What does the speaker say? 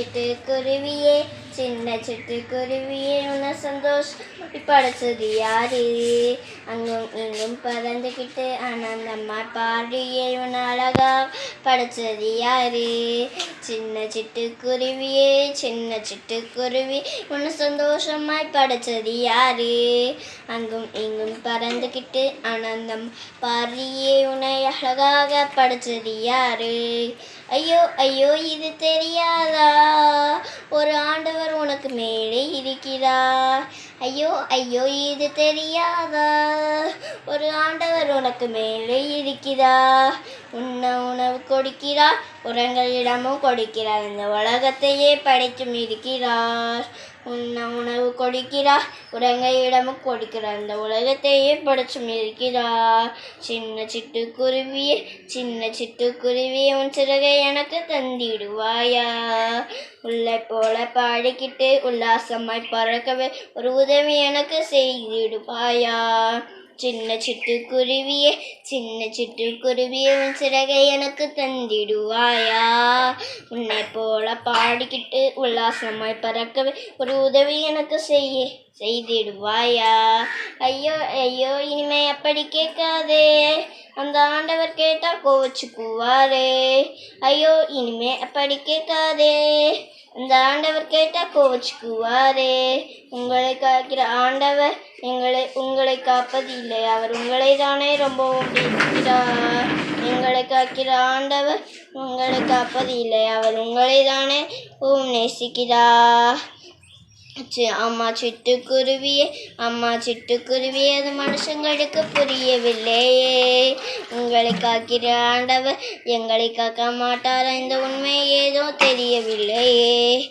சிட்டுக்குருவியே சின்ன சிட்டுக்குருவியே உன சந்தோஷம் படைச்சது யாரு? அங்கும் இங்கும் பறந்துக்கிட்டு ஆனந்தம்மா பாடியே உன்னை அழகா படைச்சது யாரு? சின்ன சிட்டுக்குருவியே சின்ன சிட்டுக்குருவி உன சந்தோஷமாய் படைச்சது யாரு? அங்கும் இங்கும் பறந்துக்கிட்டு ஆனந்தம் பாரியே உன்னை அழகாக படைச்சது யாரு? ஐயோ ஐயோ இது தெரியாதா? உனக்கு மேலே இருக்கிறார். ஐயோ ஐயோ இது தெரியாதா? ஒரு ஆண்டவர் உனக்கு மேலே இருக்கிறார். உண்ண உணவு கொடுக்கிறார் உரங்களிடமும் கொடுக்கிறார். இந்த உலகத்தையே படைத்தும் இருக்கிறார். உண்ண உணவு கொடுக்கிறார் உரங்களிடமும் கொடுக்கிறார். இந்த உலகத்தையே படைச்சும் இருக்கிறார். சின்ன சிட்டுக்குருவியே சின்ன சிட்டுக்குருவியே உன் சிறகை எனக்கு தந்திடுவாயா? உள்ளே போல பாடிக்கிட்டு உல்லாசமாய் பறக்கவே ஒரு உதவி எனக்கு செய்திடுவாயா? சின்ன சிட்டுக்குருவியே சின்ன சிட்டுக்குருவியே உன் சிறகை எனக்கு தந்திடுவாயா? உன்னை போல பாடிக்கிட்டு உல்லாசமாய் பறக்கவே ஒரு உதவி எனக்கு செய்ய செய்திடுவாயா? ஐயோ ஐயோ இனிமே அப்படி கேட்காதே. அந்த ஆண்டவர் கேட்டால் கோவச்சுக்குவாரே. ஐயோ இனிமே அப்படி கேட்காதே. அந்த ஆண்டவர் கேட்டால் கோவச்சுக்குவாரே. உங்களை காக்கிற ஆண்டவர் எங்களை உங்களை காப்பது இல்லை. அவர் உங்களை தானே ரொம்பவும் நேசிக்கிறார் எங்களை காக்கிற ஆண்டவர் உங்களை காப்பது இல்லை. அவர் உங்களை தானே நேசிக்கிறார். அம்மா சிட்டுக்குருவியே அம்மா சிட்டுக்குருவியே அது மனுஷங்களுக்கு புரியவில்லையே. உங்களை காக்கிற ஆண்டவர் எங்களை காக்க மாட்டார்? இந்த உண்மை ஏதோ தெரியவில்லையே.